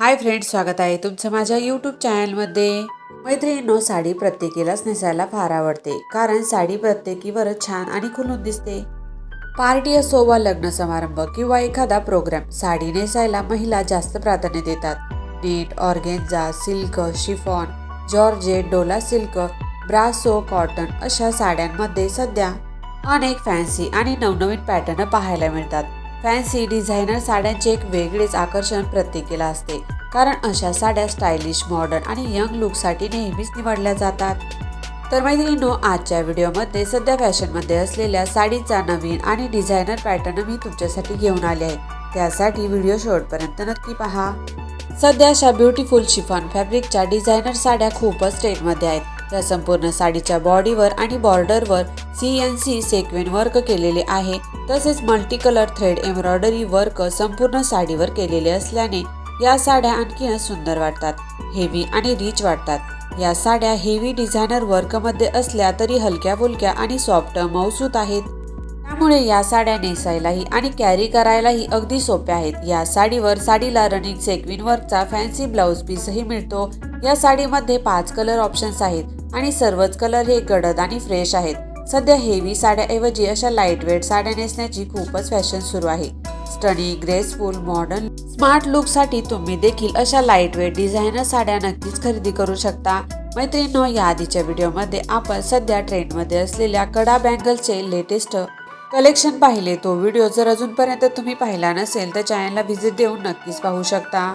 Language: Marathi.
हाय फ्रेंड्स स्वागत आहे तुमचं माझ्या यूट्यूब चॅनलमध्ये. मैत्रिणींनो साडी प्रत्येकीलाच नेसायला फार आवडते कारण साडी प्रत्येकीवरच छान आणि खुलून दिसते. पार्टी असो वा लग्न समारंभ किंवा एखादा प्रोग्राम साडी नेसायला महिला जास्त प्राधान्य देतात. Net organza silk chiffon georgette Dola silk brasso cotton अशा साड्यांमध्ये सध्या अनेक फॅन्सी आणि नवनवीन पॅटर्न पाहायला मिळतात. फॅन्सी डिझायनर साड्यांचे एक वेगळेच आकर्षण प्रत्येकीला असते. कारण अशा साड्या स्टायलिश मॉडर्न आणि यंग लुकसाठी नेहमीच निवडल्या जातात. तर मैत्रिणींनो आजच्या व्हिडिओमध्ये सध्या फॅशनमध्ये असलेल्या साडीचा नवीन आणि डिझायनर पॅटर्न मी तुमच्यासाठी घेऊन आले आहे. त्यासाठी व्हिडिओ शेवटपर्यंत नक्की पहा. सध्या अशा ब्युटिफुल शिफॉन फॅब्रिकच्या डिझायनर साड्या खूपच ट्रेंडमध्ये आहेत. या संपूर्ण साडीच्या बॉडीवर आणि बॉर्डरवर C N C sequin work केलेले आहे. तसेच multi colour thread embroidery work संपूर्ण साडीवर केलेले असल्याने या साड्या आणखीनच सुंदर वाटतात हेवी आणि रिच वाटतात. या साड्या हेवी डिझायनर वर्कमध्ये असल्या तरी हलक्या फुलक्या आणि सॉफ्ट मौसूत आहेत. त्यामुळे या साड्या नेसायलाही आणि कॅरी करायलाही अगदी सोप्या आहेत. या साडीवर साडीला रनिंग सेक्विन वर्कचा फॅन्सी ब्लाऊज पीसही मिळतो. या साडीमध्ये पाच कलर ऑप्शन्स आहेत. आणि सर्वच कलर हे गडद आणि फ्रेश आहेत. सध्या हेवी साड्याऐवजी अशा लाईटवेट साड्या नेसण्याची खूपच फॅशन सुरू आहे. स्टडी ग्रेसफुल मॉडर्न स्मार्ट लुकसाठी तुम्ही देखील अशा लाइट वेट डिझायनर साड्या नक्कीच खरेदी करू शकता. मैत्रिणींनो या आधीच्या व्हिडिओमध्ये आपण सध्या ट्रेंडमध्ये असलेल्या कडा बँगलचे लेटेस्ट कलेक्शन पाहिले. तो व्हिडिओ जर अजूनपर्यंत तुम्ही पाहिला नसेल तर चॅनलला व्हिजिट देऊन नक्कीच पाहू शकता.